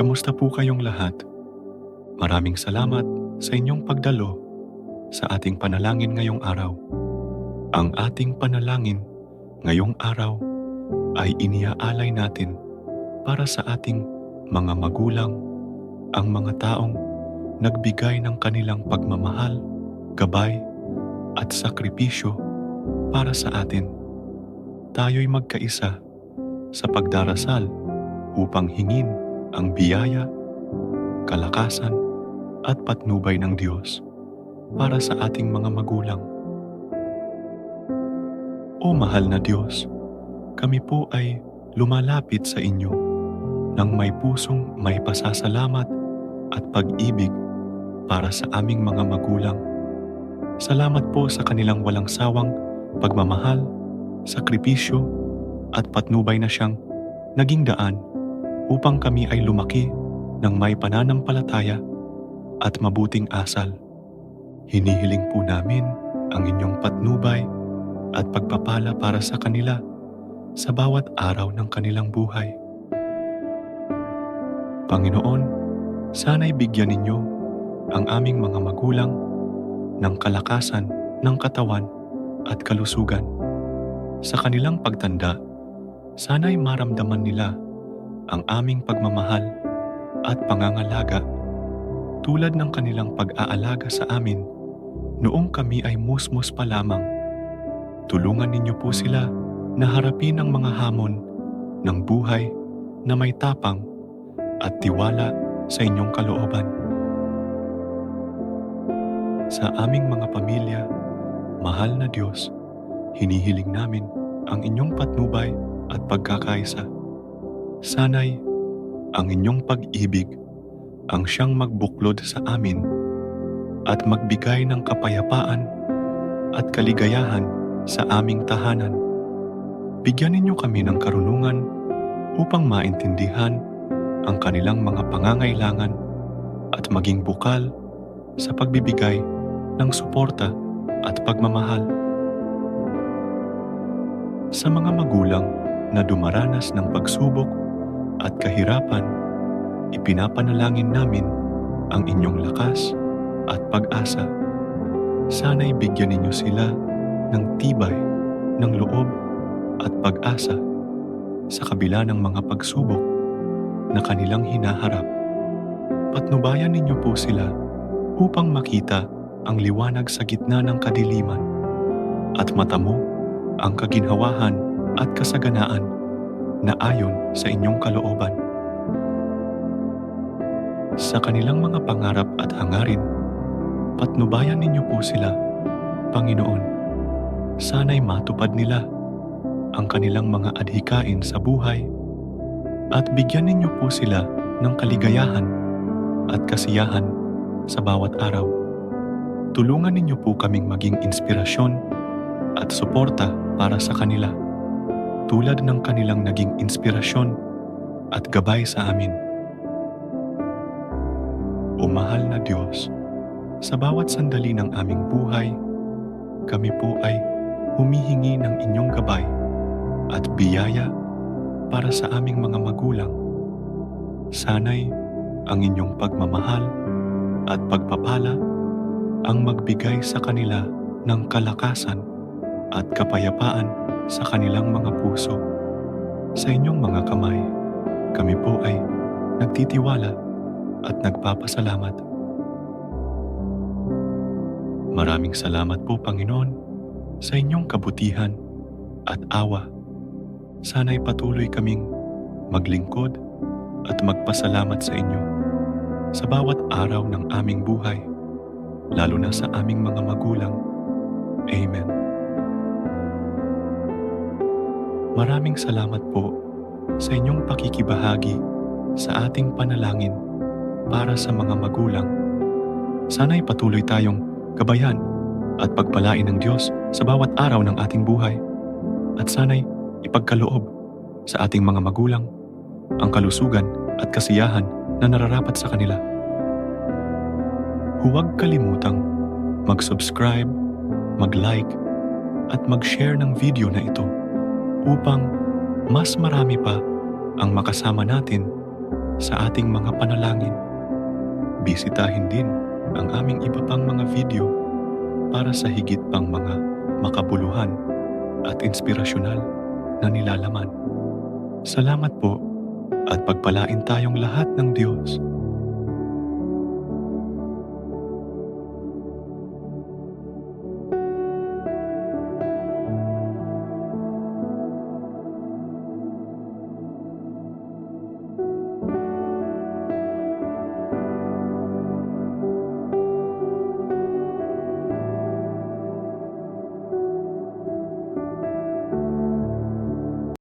Kamusta po kayong lahat? Maraming salamat sa inyong pagdalo sa ating panalangin ngayong araw. Ang ating panalangin ngayong araw ay iniaalay natin para sa ating mga magulang, ang mga taong nagbigay ng kanilang pagmamahal, gabay, at sakripisyo para sa atin. Tayo'y magkaisa sa pagdarasal upang hingin ang biyaya, kalakasan, at patnubay ng Diyos para sa ating mga magulang. O mahal na Diyos, kami po ay lumalapit sa inyo ng may pusong may pasasalamat at pag-ibig para sa aming mga magulang. Salamat po sa kanilang walang sawang pagmamahal, sakripisyo at patnubay na siyang naging daan upang kami ay lumaki ng may pananampalataya at mabuting asal. Hinihiling po namin ang inyong patnubay at pagpapala para sa kanila sa bawat araw ng kanilang buhay. Panginoon, sana'y bigyan ninyo ang aming mga magulang ng kalakasan ng katawan at kalusugan. Sa kanilang pagtanda, sana'y maramdaman nila ang aming pagmamahal at pangangalaga tulad ng kanilang pag-aalaga sa amin noong kami ay musmus pa lamang. Tulungan ninyo po sila na harapin ang mga hamon ng buhay na may tapang at tiwala sa inyong kalooban. Sa aming mga pamilya, mahal na Diyos, hinihiling namin ang inyong patnubay at pagkakaisa. Sana'y ang inyong pag-ibig ang siyang magbuklod sa amin at magbigay ng kapayapaan at kaligayahan sa aming tahanan. Bigyan ninyo kami ng karunungan upang maintindihan ang kanilang mga pangangailangan at maging bukal sa pagbibigay ng suporta at pagmamahal. Sa mga magulang na dumaranas ng pagsubok at kahirapan, ipinapanalangin namin ang inyong lakas at pag-asa. Sana'y bigyan ninyo sila ng tibay, ng loob at pag-asa sa kabila ng mga pagsubok na kanilang hinaharap. Patnubayan ninyo po sila upang makita ang liwanag sa gitna ng kadiliman at matamo ang kaginhawahan at kasaganaan na ayon sa inyong kalooban. Sa kanilang mga pangarap at hangarin, patnubayan ninyo po sila, Panginoon. Sana'y matupad nila ang kanilang mga adhikain sa buhay at bigyan ninyo po sila ng kaligayahan at kasiyahan sa bawat araw. Tulungan ninyo po kaming maging inspirasyon at suporta para sa kanila tulad ng kanilang naging inspirasyon at gabay sa amin. O mahal na Diyos, sa bawat sandali ng aming buhay, kami po ay humihingi ng inyong gabay at biyaya para sa aming mga magulang. Sana'y ang inyong pagmamahal at pagpapala ang magbigay sa kanila ng kalakasan at kapayapaan sa kanilang mga puso. Sa inyong mga kamay, kami po ay nagtitiwala at nagpapasalamat. Maraming salamat po Panginoon sa inyong kabutihan at awa. Sana'y patuloy kaming maglingkod at magpasalamat sa inyo sa bawat araw ng aming buhay, lalo na sa aming mga magulang. Amen. Maraming salamat po sa inyong pakikibahagi sa ating panalangin para sa mga magulang. Sana'y patuloy tayong gabayan at pagpalain ng Diyos sa bawat araw ng ating buhay. At sana'y ipagkaloob sa ating mga magulang ang kalusugan at kasiyahan na nararapat sa kanila. Huwag kalimutang mag-subscribe, mag-like, at mag-share ng video na ito upang mas marami pa ang makasama natin sa ating mga panalangin. Bisitahin din ang aming iba pang mga video para sa higit pang mga makabuluhan at inspirasyonal na nilalaman. Salamat po at pagpalain tayong lahat ng Diyos